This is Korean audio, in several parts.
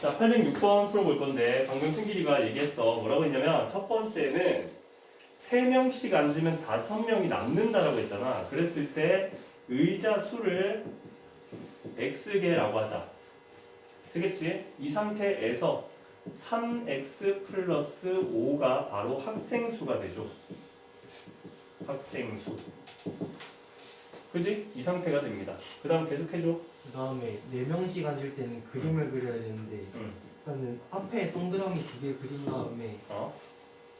자, 806번 풀어볼 건데 방금 승길이가 얘기했어. 뭐라고 했냐면 첫 번째는 3명씩 앉으면 5명이 남는다라고 했잖아. 그랬을 때 의자 수를 x개라고 하자. 되겠지? 이 상태에서 3x 플러스 5가 바로 학생 수가 되죠. 학생 수. 그지? 이 상태가 됩니다. 그 다음 계속 해줘. 그 다음에 네 명씩 앉을 때는 그림을 그려야 되는데 응. 일단은 앞에 동그라미 두 개 그린 다음에 어?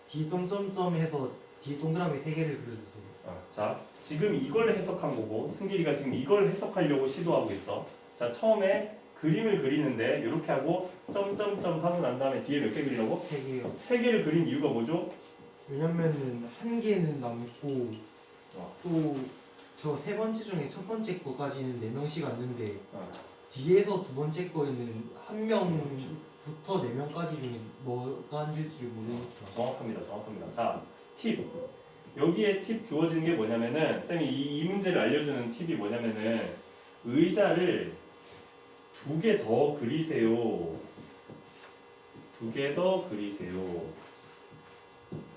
뒤 점점점 해서 뒤 동그라미 세 개를 그려주세요. 어, 자, 지금 이걸 해석한 거고 승길이가 지금 이걸 해석하려고 시도하고 있어. 자, 처음에 그림을 그리는데 이렇게 하고 점점점 하고 난 다음에 뒤에 몇 개 그리려고? 세 개요. 세 개를 그린 이유가 뭐죠? 왜냐면은 한 개는 남고 어. 또 저 세 번째 중에 첫 번째 거까지는 네 명씩 앉는데 어. 뒤에서 두 번째 거에는 한 명부터 네 명까지 중에 뭐가 앉을지 모르니까 정확합니다. 정확합니다. 자, 팁. 여기에 팁 주어지는 게 뭐냐면은 쌤이 이, 이 문제를 알려주는 팁이 뭐냐면은 의자를 두 개 더 그리세요. 두 개 더 그리세요.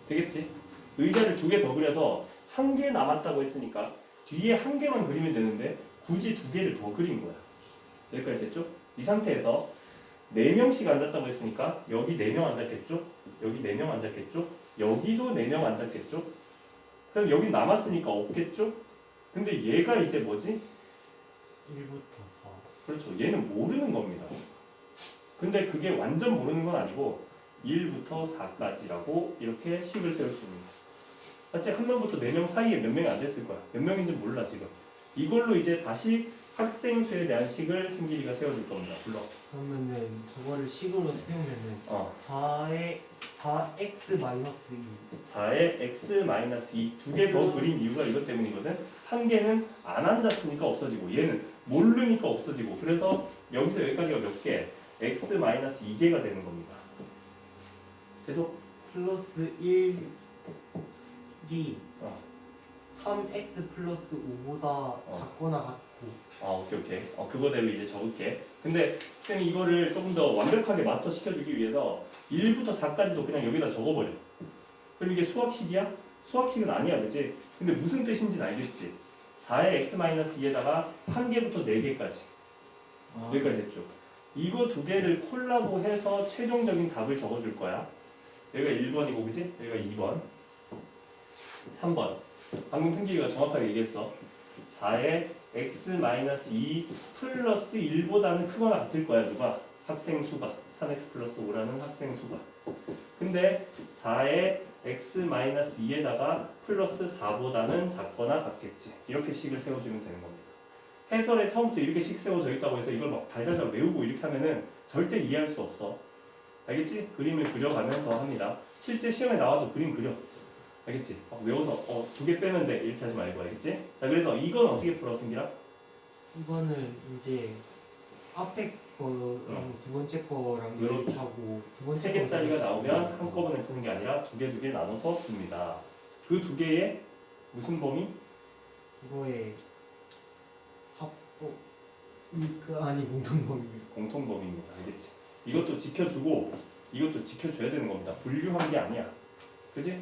되겠지? 의자를 두 개 더 그려서 한 개 남았다고 했으니까 뒤에 한 개만 그리면 되는데 굳이 두 개를 더 그린 거야. 여기까지 됐죠? 이 상태에서 네 명씩 앉았다고 했으니까 여기 네명 앉았겠죠? 여기 네명 앉았겠죠? 여기도 네명 앉았겠죠? 그럼 여기 남았으니까 없겠죠? 근데 얘가 이제 뭐지? 1부터 4 그렇죠. 얘는 모르는 겁니다. 근데 그게 완전 모르는 건 아니고 1부터 4까지라고 이렇게 식을 세울 수 있습니다. 맞지? 한 명부터 네 명 사이에 몇 명이 앉아있을 거야. 몇 명인지 몰라 지금. 이걸로 이제 다시 학생 수에 대한 식을 승길이가 세워줄 겁니다. 불러. 그러면은 저거를 식으로 세우면은 어. 4에 4x 마이너스 2 4에 x-2 두 개 더 그린 이유가 이것 때문이거든. 한 개는 안 앉았으니까 없어지고 얘는 모르니까 없어지고 그래서 여기서 여기까지가 몇 개? x-2개가 되는 겁니다. 계속 플러스 1 이 어. 3x 플러스 5보다 작거나 같고 아 오케이 오케이 어 그거대로 이제 적을게 근데 쌤이 이거를 조금 더 완벽하게 마스터 시켜주기 위해서 1부터 4까지도 그냥 여기다 적어버려 그럼 이게 수학식이야? 수학식은 아니야 그지? 근데 무슨 뜻인지는 알겠지? 4의 x-2에다가 한 개부터 4개까지 아, 여기까지 됐죠. 이거 두 개를 콜라보 해서 최종적인 답을 적어줄 거야. 여기가 1번이고, 그지? 여기가 2번. 3번. 방금 승기가 정확하게 얘기했어. 4의 x-2 플러스 1보다는 크거나 같을 거야, 누가? 학생 수가. 3x 플러스 5라는 학생 수가. 근데 4의 x-2에다가 플러스 4보다는 작거나 같겠지. 이렇게 식을 세워주면 되는 겁니다. 해설에 처음부터 이렇게 식 세워져 있다고 해서 이걸 막 달달달 외우고 이렇게 하면은 절대 이해할 수 없어. 알겠지? 그림을 그려가면서 합니다. 실제 시험에 나와도 그림 그려. 알겠지? 막 외워서 어, 두 개 빼면 돼. 이렇게 하지 말고 알겠지? 자 그래서 이건 어떻게 풀어 승기라? 이거는 이제 앞에 거랑 두 번째 거랑. 이렇게 하고 두 번째 세 개짜리가 거는 나오면 한꺼번에 푸는 게 아니라 두 개 두 개 나눠서 풉니다. 그 두 개의 무슨 범위? 이거에 합 어, 이- 그 아니 공통범위입니다. 공통 범위입니다. 알겠지? 이것도 지켜주고 이것도 지켜줘야 되는 겁니다. 분류한 게 아니야. 그지?